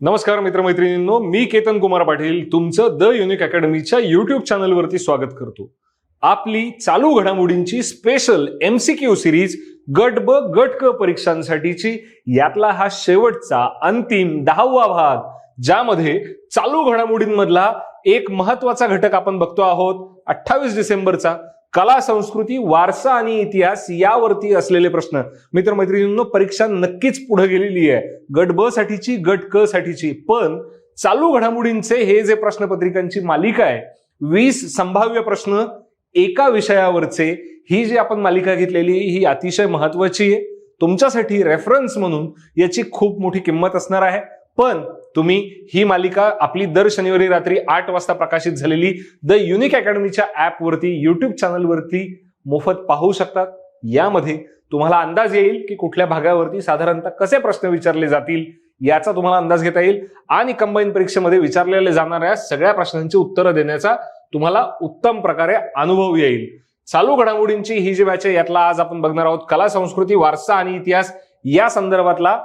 नमस्कार मित्रमैत्रिणींनो. मी केतन कुमार पाटील. तुमचं the unique अकॅडमीच्या YouTube चॅनलवरती स्वागत करतो. आपली चालू घडामोडींची स्पेशल एमसीक्यू सिरीज गट ब गट क परीक्षांसाठीची यातला हा शेवटचा अंतिम दहावा भाग ज्यामध्ये चालू घडामोडींमधला एक महत्त्वाचा घटक आपण बघतो आहोत अठ्ठावीस डिसेंबरचा. कला संस्कृती वारसा आणि इतिहास यावरती असलेले प्रश्न. मित्रमैत्रिणींनो परीक्षा नक्कीच पुढे गेलेली आहे. गट ब साठीची गट क साठीची. पण चालू घडामोडींचे हे जे प्रश्नपत्रिकांची मालिका आहे वीस संभाव्य प्रश्न एका विषयावरचे ही जी आपण मालिका घेतलेली ही अतिशय महत्वाची आहे. तुमच्यासाठी रेफरन्स म्हणून याची खूप मोठी किंमत असणार आहे. पण तुम्ही ही मालिका आपली दर शनिवारी रात्री आठ वाजता प्रकाशित झालेली द युनिक अकॅडमीच्या ऍपवरती युट्यूब चॅनलवरती मोफत पाहू शकतात. यामध्ये तुम्हाला अंदाज येईल की कुठल्या भागावरती साधारणतः कसे प्रश्न विचारले जातील याचा तुम्हाला अंदाज घेता येईल आणि कंबाईन परीक्षेमध्ये विचारलेल्या जाणाऱ्या सगळ्या प्रश्नांची उत्तरं देण्याचा तुम्हाला उत्तम प्रकारे अनुभव येईल. चालू घडामोडींची ही जी बॅच आहे यातला आज आपण बघणार आहोत कला संस्कृती वारसा आणि इतिहास या संदर्भातला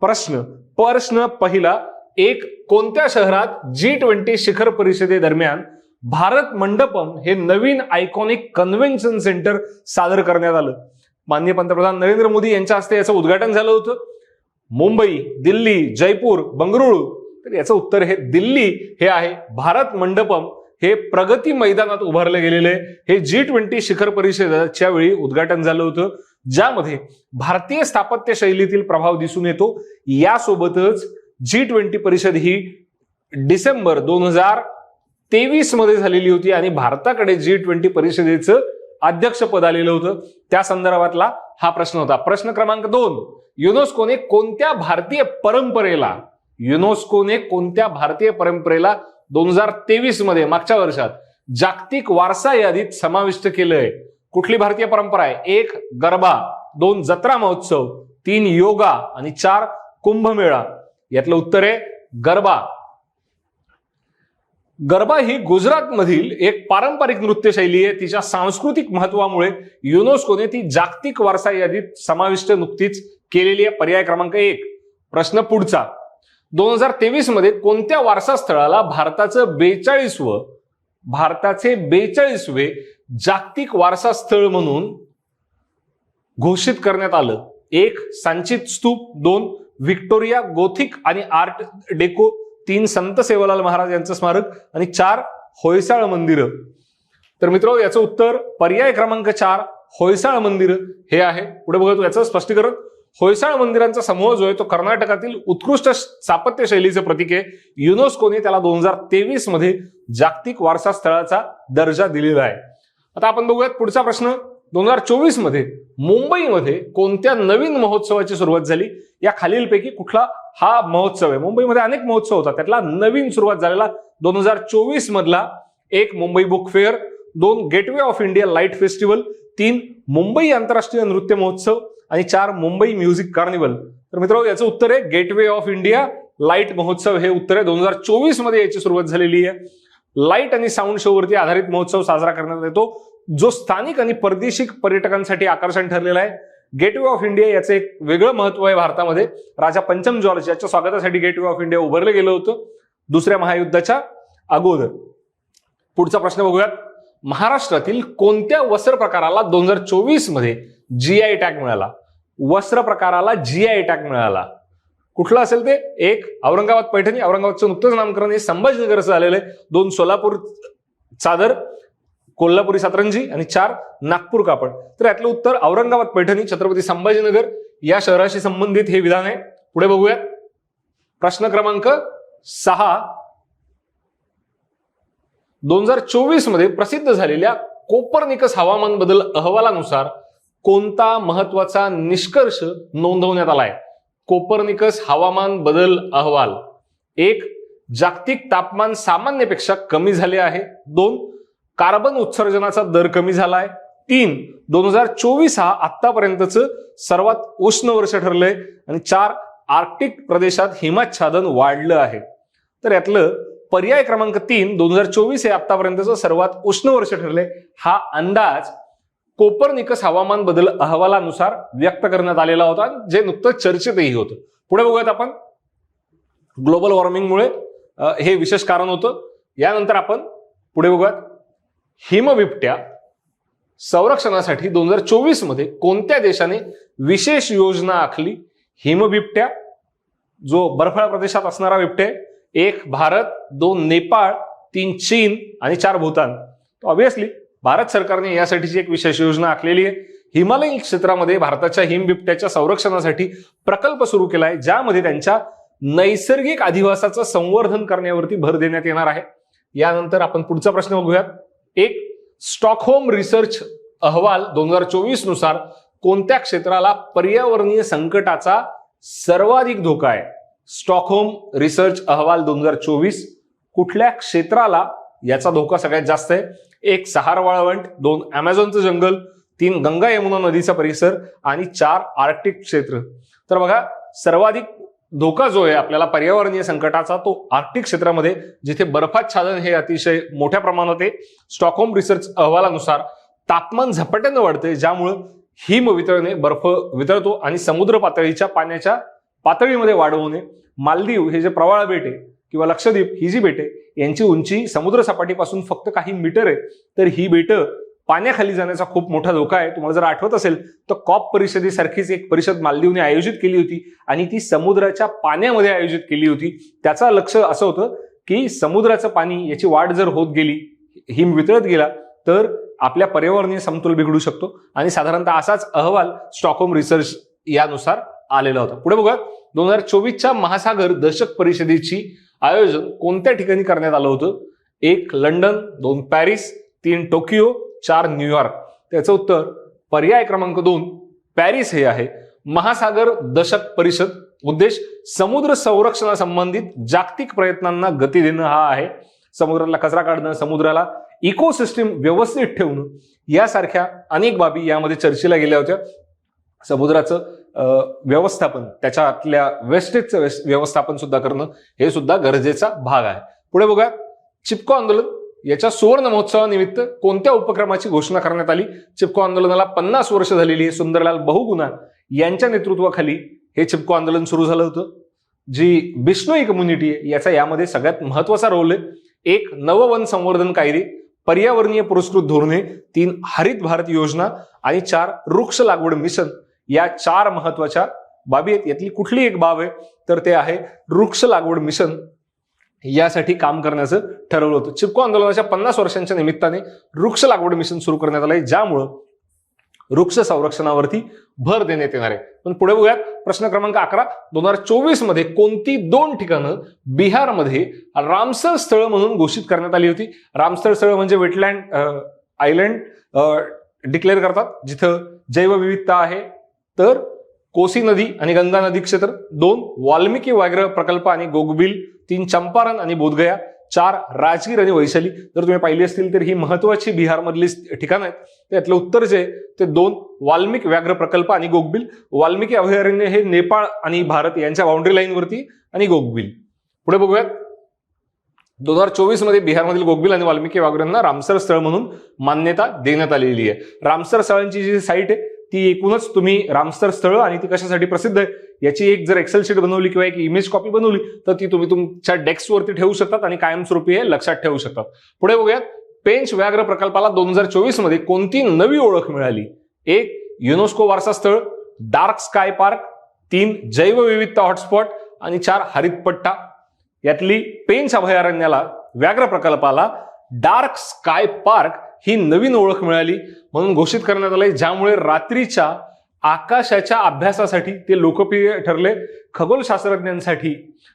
प्रश्न. प्रश्न पहिला एक कोणत्या शहरात जी ट्वेंटी शिखर परिषदेदरम्यान भारत मंडपम हे नवीन आयकॉनिक कन्व्हेन्शन सेंटर सादर करण्यात आलं? माननीय पंतप्रधान नरेंद्र मोदी यांच्या हस्ते याचं उद्घाटन झालं होतं. मुंबई दिल्ली जयपूर बंगळुरू. तर याचं उत्तर हे दिल्ली हे आहे. भारत मंडपम हे प्रगती मैदानात उभारलं गेलेले हे जी ट्वेंटी शिखर परिषदेच्या वेळी उद्घाटन झालं होतं. ज्यामध्ये भारतीय स्थापत्य शैलीतील प्रभाव दिसून येतो. यासोबतच जी ट्वेंटी परिषद ही डिसेंबर दोन हजार तेवीसमध्ये झालेली होती आणि भारताकडे जी ट्वेंटी परिषदेचं अध्यक्षपद आलेलं होतं. त्या संदर्भातला हा प्रश्न होता. प्रश्न क्रमांक दोन. युनेस्कोने कोणत्या भारतीय परंपरेला युनेस्कोने कोणत्या भारतीय परंपरेला दोन हजार तेवीसमध्ये मागच्या वर्षात जागतिक वारसा यादीत समाविष्ट केलंय? कुठली भारतीय परंपरा आहे? एक गरबा. दोन जत्रा महोत्सव. तीन योगा. आणि चार कुंभमेळा. यातलं उत्तर आहे गरबा. गरबा ही गुजरातमधील एक पारंपरिक नृत्यशैली आहे. तिच्या सांस्कृतिक महत्वामुळे युनेस्कोने ती जागतिक वारसा यादीत समाविष्ट नुकतीच केलेली आहे. पर्याय क्रमांक एक. प्रश्न पुढचा. दोन हजार तेवीसमध्ये कोणत्या वारसा स्थळाला भारताचं बेचाळीसवं भारताचे बेचाळीसवे जागतिक वारसा स्थळ म्हणून घोषित करण्यात आलं. एक सांचित स्तूप. दोन व्हिक्टोरिया गोथिक आणि आर्ट डेको. तीन संत सेवालाल महाराज यांचं स्मारक. आणि चार होयसाळ मंदिर. तर मित्र याचं उत्तर पर्याय क्रमांक चार होयसाळ मंदिर हे आहे. पुढे बघतो याचं स्पष्टीकरण. होयसाळ मंदिरांचा समूह जो आहे तो कर्नाटकातील उत्कृष्ट स्थापत्य शैलीचं प्रतीक आहे. युनेस्कोने त्याला दोन हजार तेवीसमध्ये जागतिक वारसा स्थळाचा दर्जा दिलेला आहे. आता आपण बघूयात पुढचा प्रश्न. दोन हजार चोवीसमध्ये मुंबईमध्ये कोणत्या नवीन महोत्सवाची सुरुवात झाली? या खालीलपैकी कुठला हा महोत्सव आहे? मुंबईमध्ये अनेक महोत्सव होता त्यातला नवीन सुरुवात झालेला दोन हजार चोवीस मधला एक मुंबई बुक फेअर दोन gateway of India light festival तीन मुंबई आंतरराष्ट्रीय नृत्य महोत्सव आणि चार मुंबई म्युझिक कार्निवल. तर मित्रांनो याचं उत्तर आहे गेटवे ऑफ इंडिया लाइट महोत्सव. हे उत्तर आहे. दोन हजार चोवीसमध्ये याची सुरुवात झालेली आहे. लाइट आणि साऊंड शोवरती आधारित महोत्सव साजरा करण्यात येतो. जो स्थानिक आणि परदेशी पर्यटकांसाठी आकर्षण ठरलेला आहे. गेटवे ऑफ इंडिया याचं एक वेगळं महत्त्व आहे भारतामध्ये. राजा पंचम जॉर्ज याच्या स्वागतासाठी गेटवे ऑफ इंडिया उभारलं गेलं होतं. दुसऱ्या महायुद्धाच्या अगोदर. पुढचा प्रश्न बघूयात. महाराष्ट्रातील कोणत्या वस्त्र प्रकाराला दोन हजार चोवीसमध्ये जीआय टॅग मिळाला? वस्त्र प्रकाराला जीआय टॅग मिळाला. कुठलं असेल ते? एक औरंगाबाद पैठणी औरंगाबादचं नुकतंच नामकरण हे संभाजीनगरचं झालेलं आहे. दोन सोलापूर चादर कोल्हापुरी सातरंजी आणि चार नागपूर कापड. तर यातलं उत्तर औरंगाबाद पैठणी छत्रपती संभाजीनगर. या शहराशी संबंधित हे विधान आहे. पुढे बघूया प्रश्न क्रमांक सहा. दोन हजार चोवीसमध्ये प्रसिद्ध झालेल्या कोपरनिकस हवामान बदल अहवालानुसार कोणता महत्त्वाचा निष्कर्ष नोंदवण्यात आलाय? कोपरनिकस हवामान बदल अहवाल. एक जागतिक तापमान सामान्यपेक्षा कमी झाले आहे. दोन कार्बन उत्सर्जनाचा दर कमी झालाय. तीन दोन हजार चोवीस हा आतापर्यंतच सर्वात उष्ण वर्ष ठरलंय. आणि चार आर्क्टिक प्रदेशात हिमाच्छादन वाढलं आहे. तर यातलं पर्याय क्रमांक तीन दोन हजार चोवीस हे आतापर्यंतचं सर्वात उष्ण वर्ष ठरले हा अंदाज कोपरनिकस हवामान बदल अहवालानुसार व्यक्त करण्यात आलेला होता जे नुकतंच चर्चेतही होतं. पुढे बघूयात आपण. ग्लोबल वॉर्मिंगमुळे हे विशेष कारण होतं. यानंतर आपण पुढे बघूयात. हिमबिबट्या संरक्षणासाठी दोन हजार चोवीसमध्ये कोणत्या देशाने विशेष योजना आखली? हिमबिबट्या जो बर्फाळ प्रदेशात असणारा बिबट्या एक भारत दोन नेपाळ तीन चीन आणि चार भूतान. ऑब्विसली भारत सरकारने यासाठीची एक विशेष योजना आखलेली आहे. हिमालयीन क्षेत्रामध्ये भारताच्या हिमबिबट्याच्या संरक्षणासाठी प्रकल्प सुरू केला आहे ज्यामध्ये त्यांच्या नैसर्गिक अधिवासाचं संवर्धन करण्यावरती भर देण्यात येणार आहे. यानंतर आपण पुढचा प्रश्न बघूयात. एक स्टॉकहोम रिसर्च अहवाल दोन हजार चोवीसनुसार कोणत्या क्षेत्राला पर्यावरणीय संकटाचा सर्वाधिक धोका आहे? स्टॉकहोम रिसर्च अहवाल दोन हजार चोवीस कुठल्या क्षेत्राला याचा धोका सगळ्यात जास्त आहे? एक सहार वाळवंट दोन अमेझॉनचं जंगल तीन गंगा यमुना नदीचा परिसर आणि चार आर्क्टिक क्षेत्र. तर बघा सर्वाधिक धोका जो आहे आपल्याला पर्यावरणीय संकटाचा तो आर्क्टिक क्षेत्रामध्ये जिथे बर्फाच्छादन हे अतिशय मोठ्या प्रमाणात आहे. स्टॉकहोम रिसर्च अहवालानुसार तापमान झपाट्यानं वाढते ज्यामुळं हिम वितळणे बर्फ वितळतो आणि समुद्र पातळीच्या पाण्याच्या पातळीमध्ये वाढ होणे. मालदीव हे जे प्रवाळ बेट आहे किंवा लक्षद्वीप ही जी बेटे यांची उंची समुद्र सपाटीपासून फक्त काही मीटर आहे तर ही बेटं पाण्याखाली जाण्याचा खूप मोठा धोका आहे. तुम्हाला जर आठवत असेल तर कॉप परिषदेसारखीच एक परिषद मालदीवने आयोजित केली होती आणि ती समुद्राच्या पाण्यामध्ये आयोजित केली होती. त्याचा लक्ष असं होतं की समुद्राचं पाणी याची वाढ जर होत गेली हिम वितळत गेला तर आपल्या पर्यावरणीय समतोल बिघडू शकतो. आणि साधारणतः असाच अहवाल स्टॉकहोम रिसर्च यानुसार आलेला होता. पुढे बघा दोन हजार चोवीसच्या महासागर दशक परिषदेची आयोजन कोणत्या ठिकाणी करण्यात आलं होतं? एक लंडन दोन पॅरिस तीन टोकियो चार न्यूयॉर्क त्याचं उत्तर पर्याय क्रमांक दोन पॅरिस हे आहे. महासागर दशक परिषद. उद्देश समुद्र संरक्षणासंबंधित जागतिक प्रयत्नांना गती देणं हा आहे. समुद्राला कचरा काढणं समुद्राला इकोसिस्टीम व्यवस्थित ठेवणं यासारख्या अनेक बाबी यामध्ये चर्चेला गेल्या होत्या. समुद्राचं व्यवस्थापन त्याच्यातल्या वेस्टेजचं व्यवस्थापन सुद्धा करणं हे सुद्धा गरजेचा भाग आहे. पुढे बघा चिपको आंदोलन याच्या सुवर्ण महोत्सवानिमित्त कोणत्या उपक्रमाची घोषणा करण्यात आली? चिपको आंदोलनाला पन्नास वर्ष झालेली आहे सुंदरलाल बहुगुणा यांच्या नेतृत्वाखाली हे चिपको आंदोलन सुरू झालं होतं. जी बिष्णोई कम्युनिटी आहे याचा यामध्ये सगळ्यात महत्त्वाचा रोल आहे. एक नववन संवर्धन कायदे पर्यावरणीय पुरस्कृत धोरणे तीन हरित भारत योजना आणि चार वृक्ष लागवड मिशन या चार महत्त्वाच्या बाबी आहेत. यातली कुठली एक बाब आहे तर ते आहे वृक्ष लागवड मिशन. यासाठी काम करण्याचं ठरवलं होतं. चिपको आंदोलनाच्या पन्नास वर्षांच्या निमित्ताने वृक्ष लागवड मिशन सुरू करण्यात आलंय ज्यामुळं वृक्ष संरक्षणावरती भर देण्यात येणार आहे. पण पुढे बघूयात प्रश्न क्रमांक अकरा दोन हजार चोवीसमध्ये कोणती दोन ठिकाणं बिहारमध्ये रामसर स्थळ म्हणून घोषित करण्यात आली होती? रामसर स्थळ म्हणजे वेटलँड आयलँड डिक्लेअर करतात जिथं जैवविविधता आहे तर कोसी नदी आणि गंगा नदी क्षेत्र दोन वाल्मिकी व्याघ्र प्रकल्प आणि गोगबिल तीन चंपारण आणि बोधगया चार राजगीर आणि वैशाली. जर तुम्ही पाहिली असतील तर ही महत्वाची बिहारमधली ठिकाणं आहेत. त्यातलं उत्तर जे आहे ते दोन वाल्मिक व्याघ्र प्रकल्प आणि गोगबिल. वाल्मिकी अभयारण्य हे नेपाळ आणि भारत यांच्या बाउंड्री लाईनवरती आणि गोगबिल. पुढे बघूयात. दोन हजार चोवीसमध्ये बिहारमधील गोगबिल आणि वाल्मिकी व्याघ्रांना रामसर स्थळ म्हणून मान्यता देण्यात आलेली आहे. रामसर स्थळांची जी साईट आहे ती एकूणच तुम्ही रामसर स्थळ आणि ती कशासाठी प्रसिद्ध आहे याची एक जर एक्सेल शीट बनवली किंवा एक इमेज कॉपी बनवली तर ती तुम्ही तुमच्या डेस्कवरती ठेवू शकतात आणि कायमस्वरूपी हे लक्षात ठेवू शकतात. पुढे बघूयात पेंच व्याघ्र प्रकल्पाला दोन हजार चोवीसमध्ये कोणती नवी ओळख मिळाली? एक युनेस्को वारसा स्थळ डार्क स्काय पार्क तीन जैवविविधता हॉटस्पॉट आणि चार हरितपट्टा. यातली पेंच अभयारण्याला व्याघ्र प्रकल्पाला डार्क स्काय पार्क ही नवीन ओळख मिळाली म्हणून घोषित करण्यात आलंय. ज्यामुळे रात्रीच्या आकाशाच्या अभ्यासासाठी ते लोकप्रिय ठरले. खगोलशास्त्रज्ञांसाठी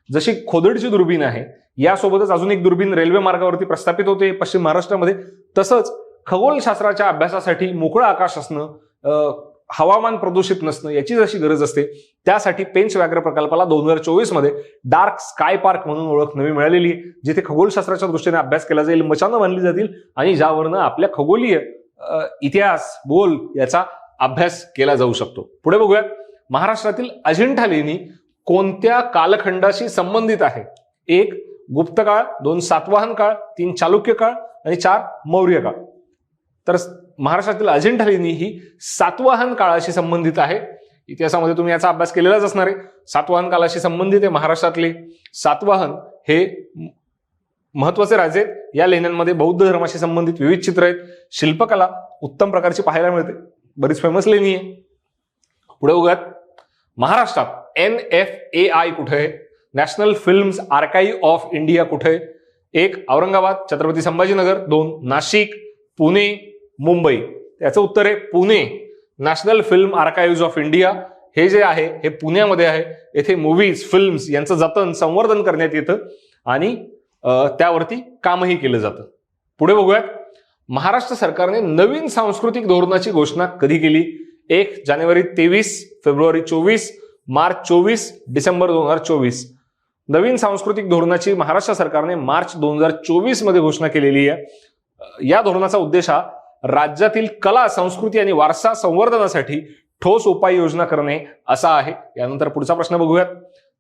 जशी खोदडची दुर्बीण आहे यासोबतच अजून एक दुर्बीण रेल्वे मार्गावरती प्रस्थापित होते पश्चिम महाराष्ट्रामध्ये. तसंच खगोलशास्त्राच्या अभ्यासासाठी मोकळं आकाश असणं हवामान प्रदूषित नसणं याची जशी गरज असते. त्यासाठी पेंच व्याघ्र प्रकल्पाला दोन हजार चोवीसमध्ये डार्क स्काय पार्क म्हणून ओळख नवी मिळालेली जिथे खगोलशास्त्राच्या दृष्टीने अभ्यास केला जाईल मचानं बांधली जातील आणि ज्यावरनं आपल्या खगोलीय इतिहास बोल याचा अभ्यास केला जाऊ शकतो. पुढे बघूया महाराष्ट्रातील अजिंठा लेणी कोणत्या कालखंडाशी संबंधित आहे? एक गुप्त काळ दोन सातवाहन काळ तीन चालुक्य काळ आणि चार मौर्य काळ. तर महाराष्ट्रातील अजिंठा लेणी ही सातवाहन काळाशी संबंधित आहे. इतिहासामध्ये तुम्ही याचा अभ्यास केलेलाच असणार आहे. सातवाहन काळाशी संबंधित आहे महाराष्ट्रातले. सातवाहन हे महत्त्वाचे राजे आहेत. या लेण्यांमध्ये बौद्ध धर्माशी संबंधित विविध चित्र आहेत. शिल्पकला उत्तम प्रकारची पाहायला मिळते. बरीच फेमस लेणी आहे. पुढे उगात महाराष्ट्रात एन एफ ए आय कुठे आहे? National films archive of India कुठे आहे? एक औरंगाबाद छत्रपती संभाजीनगर दोन नाशिक पुणे मुंबई. त्याचं उत्तर आहे Pune. National film archives of India हे जे आहे हे पुण्यामध्ये आहे. येथे मूव्हीज फिल्म्स यांचं जतन संवर्धन करण्यात येतं आणि त्यावरती कामही केलं जातं. पुढे बघूयात. महाराष्ट्र सरकारने नवीन सांस्कृतिक धोरणाची घोषणा कधी केली? एक जानेवारी तेवीस फेब्रुवारी चोवीस मार्च चोवीस डिसेंबर दोन हजार चोवीस. नवीन सांस्कृतिक धोरणाची महाराष्ट्र सरकारने मार्च दोन हजार चोवीसमध्ये घोषणा केलेली आहे. या धोरणाचा उद्देश हा राज्यातील कला संस्कृती आणि वारसा संवर्धनासाठी ठोस उपाययोजना करणे असा आहे. यानंतर पुढचा प्रश्न बघूयात.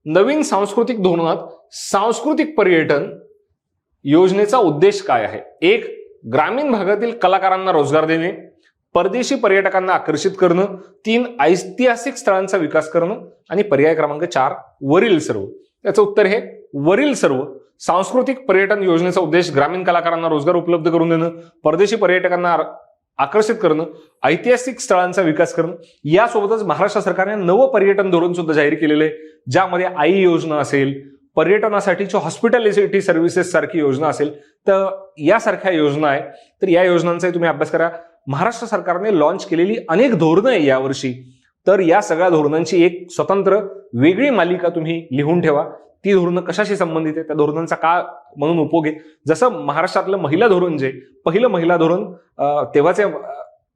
नवीन सांस्कृतिक धोरणात सांस्कृतिक पर्यटन योजनेचा उद्देश काय आहे? एक ग्रामीण भागातील कलाकारांना रोजगार देणे. परदेशी पर्यटकांना आकर्षित करणं. तीन ऐतिहासिक स्थळांचा विकास करणं. आणि पर्याय क्रमांक चार वरील सर्व. त्याचं उत्तर हे वरील सर्व. सांस्कृतिक पर्यटन योजनेचा उद्देश ग्रामीण कलाकारांना रोजगार उपलब्ध करून देणं परदेशी पर्यटकांना आकर्षित करणं ऐतिहासिक स्थळांचा विकास करणं. यासोबतच महाराष्ट्र सरकारने नवं पर्यटन धोरण सुद्धा जाहीर केलेलं आहे. ज्यामध्ये आई योजना असेल पर्यटनासाठीची हॉस्पिटॅलिटी सर्व्हिसेस सारखी योजना असेल तर यासारख्या योजना आहे. तर या योजनांचाही तुम्ही अभ्यास करा. महाराष्ट्र सरकारने लॉन्च केलेली अनेक धोरणं आहे यावर्षी. तर या सगळ्या धोरणांची एक स्वतंत्र वेगळी मालिका तुम्ही लिहून ठेवा. ती धोरणं कशाशी संबंधित आहे त्या धोरणांचा का म्हणून उपयोग आहे. जसं महाराष्ट्रातलं महिला धोरण जे पहिलं महिला धोरण तेव्हाचे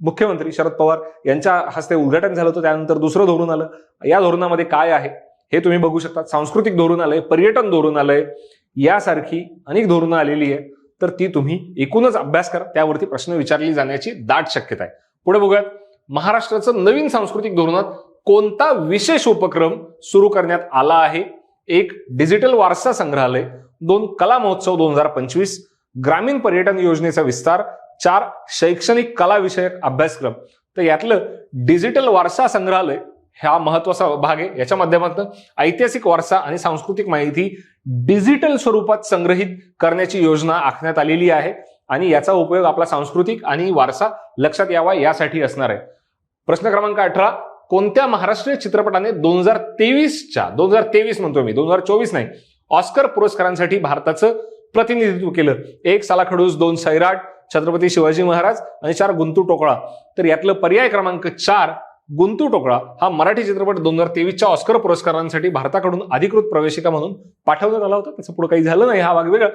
मुख्यमंत्री शरद पवार यांच्या हस्ते उद्घाटन झालं होतं त्यानंतर दुसरं धोरण आलं. या धोरणामध्ये काय आहे? हे तुम्ही बघू शकता. सांस्कृतिक धोरण आलंय पर्यटन धोरण आलंय. यासारखी अनेक धोरणं आलेली आहे तर ती तुम्ही एकूणच अभ्यास करा. त्यावरती प्रश्न विचारली जाण्याची दाट शक्यता आहे. पुढे बघूयात. महाराष्ट्राचं नवीन सांस्कृतिक धोरणात कोणता विशेष उपक्रम सुरू करण्यात आला आहे? एक डिजिटल वारसा संग्रहालय दोन कला महोत्सव दोन हजार पंचवीस ग्रामीण पर्यटन योजनेचा विस्तार चार शैक्षणिक कलाविषयक अभ्यासक्रम. तर यातलं डिजिटल वारसा संग्रहालय हा महत्त्वाचा भाग आहे. याच्या माध्यमातून ऐतिहासिक वारसा आणि सांस्कृतिक माहिती डिजिटल स्वरूपात संग्रहित करण्याची योजना आखण्यात आलेली आहे आणि याचा उपयोग आपला सांस्कृतिक आणि वारसा लक्षात यावा यासाठी असणार आहे. प्रश्न क्रमांक अठरा कोणत्या महाराष्ट्रीय चित्रपटाने दोन हजार तेवीसच्या दोन हजार तेवीस म्हणतो मी दोन हजार चोवीस नाही ऑस्कर पुरस्कारांसाठी भारताचं प्रतिनिधित्व केलं. एक साला खडूस दोन सैराट छत्रपती शिवाजी महाराज आणि चार गुंतू टोकळा. तर यातलं पर्याय क्रमांक चार गुंतू टोकळा हा मराठी चित्रपट दोन हजार तेवीसच्या ऑस्कर पुरस्कारांसाठी भारताकडून अधिकृत प्रवेशिका म्हणून पाठवण्यात आला होता. त्याचं पुढे काही झालं नाही हा भाग वेगळा.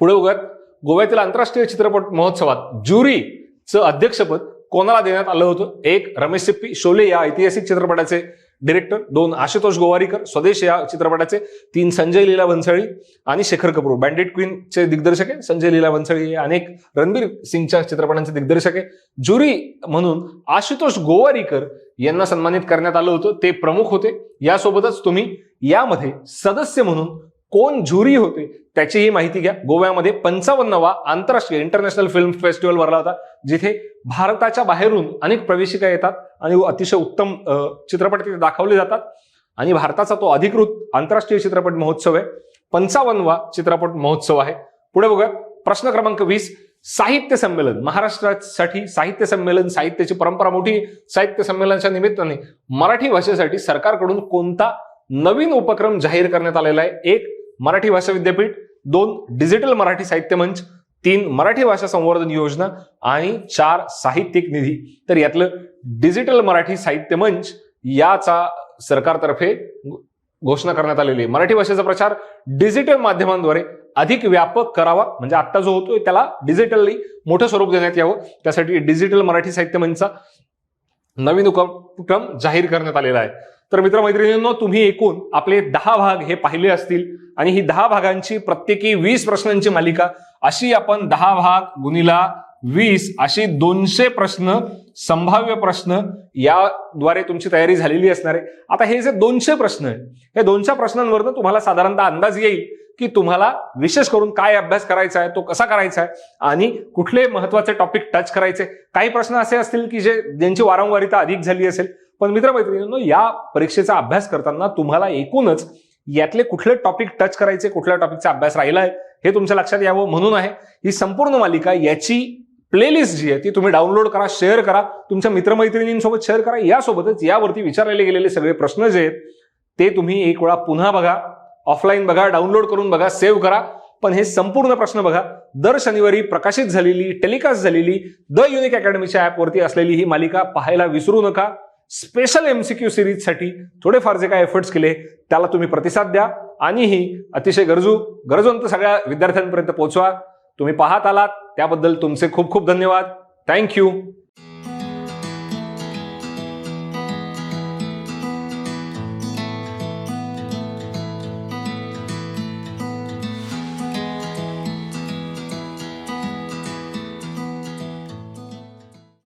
पुढे उगत गोव्यातील आंतरराष्ट्रीय चित्रपट महोत्सवात ज्युरीचं अध्यक्षपद कोणाला देण्यात आलं होतं? एक रमेश सिप्पी शोले या ऐतिहासिक चित्रपटाचे डिरेक्टर दोन आशुतोष गोवारीकर स्वदेश या चित्रपटाचे. तीन संजय लीला भन्साळी आणि शेखर कपूर. बँडेड क्वीनचे दिग्दर्शक आहे संजय लीला भन्साळी हे अनेक रणबीर सिंगच्या चित्रपटांचे दिग्दर्शक आहे. ज्युरी म्हणून आशुतोष गोवारीकर यांना सन्मानित करण्यात आलं होतं. ते प्रमुख होते. यासोबतच तुम्ही यामध्ये सदस्य म्हणून कोण ज्युरी होते त्याचीही माहिती घ्या. गोव्यामध्ये पंचावन्नवा आंतरराष्ट्रीय इंटरनॅशनल फिल्म फेस्टिवल भरला होता जिथे भारताच्या बाहेरून अनेक प्रवेशिका येतात आणि अतिशय उत्तम चित्रपट तिथे दाखवले जातात. आणि भारताचा तो अधिकृत आंतरराष्ट्रीय चित्रपट महोत्सव आहे. पंचावन्नवा चित्रपट महोत्सव आहे. पुढे बघा प्रश्न क्रमांक वीस साहित्य संमेलन. महाराष्ट्रासाठी साहित्य संमेलन साहित्याची परंपरा मोठी साहित्य संमेलनाच्या निमित्ताने मराठी भाषेसाठी सरकारकडून कोणता नवीन उपक्रम जाहीर करण्यात आलेला आहे? एक मराठी भाषा विद्यापीठ दोन डिजिटल मराठी साहित्य मंच तीन मराठी भाषा संवर्धन योजना आणि चार साहित्यिक निधी. तर यातलं डिजिटल मराठी साहित्य मंच याचा सरकारतर्फे घोषणा करण्यात आलेली आहे. मराठी भाषेचा प्रचार डिजिटल माध्यमांद्वारे अधिक व्यापक करावा म्हणजे आत्ता जो होतोय त्याला डिजिटली मोठं स्वरूप देण्यात यावं. त्यासाठी डिजिटल मराठी साहित्य मंचचा नवीन उपक्रम जाहीर करण्यात आलेला आहे. तर मित्रमैत्रिणींनो तुम्ही एकूण आपले दहा भाग हे पाहिले असतील आणि ही दहा भागांची प्रत्येकी वीस प्रश्नांची मालिका अशी आपण दहा भाग गुणिला वीस अशी दोनशे प्रश्न संभाव्य प्रश्न याद्वारे तुमची तयारी झालेली असणार आहे. आता हे जे दोनशे प्रश्न आहेत हे दोनशे प्रश्नांवरनं तुम्हाला साधारणतः अंदाज येईल की तुम्हाला विशेष करून काय अभ्यास करायचा आहे तो कसा करायचा आहे आणि कुठले महत्त्वाचे टॉपिक टच करायचे. काही प्रश्न असे असतील की जे ज्यांची वारंवारिता अधिक झाली असेल पण मित्रमैत्रिणींनो या परीक्षेचा अभ्यास करताना तुम्हाला एकूणच यातले कुठले टॉपिक टच करायचे कुठल्या टॉपिकचा अभ्यास राहिलाय हे तुमच्या लक्षात यावं म्हणून आहे. ही संपूर्ण मालिका याची प्लेलिस्ट जी आहे ती तुम्ही डाउनलोड करा शेअर करा तुमच्या मित्रमैत्रिणींसोबत शेअर करा. यासोबतच यावरती विचारले गेलेले सगळे प्रश्न जे आहेत ते तुम्ही एक वेळा पुन्हा बघा ऑफलाईन बघा डाउनलोड करून बघा सेव्ह करा. पण हे संपूर्ण प्रश्न बघा. दर शनिवारी प्रकाशित झालेली टेलिकास्ट झालेली द युनिक अकॅडमीच्या ॲपवरती असलेली ही मालिका पाहायला विसरू नका. स्पेशल एमसीक्यू सिरीजसाठी थोडेफार जे काय एफर्ट्स केले त्याला तुम्ही प्रतिसाद द्या. आणि ही अतिशय गरजू गरजवंत सगळ्या विद्यार्थ्यांपर्यंत पोहोचवा. तुम्ही पाहत आलात त्याबद्दल तुमचे खूप खूप धन्यवाद. थँक्यू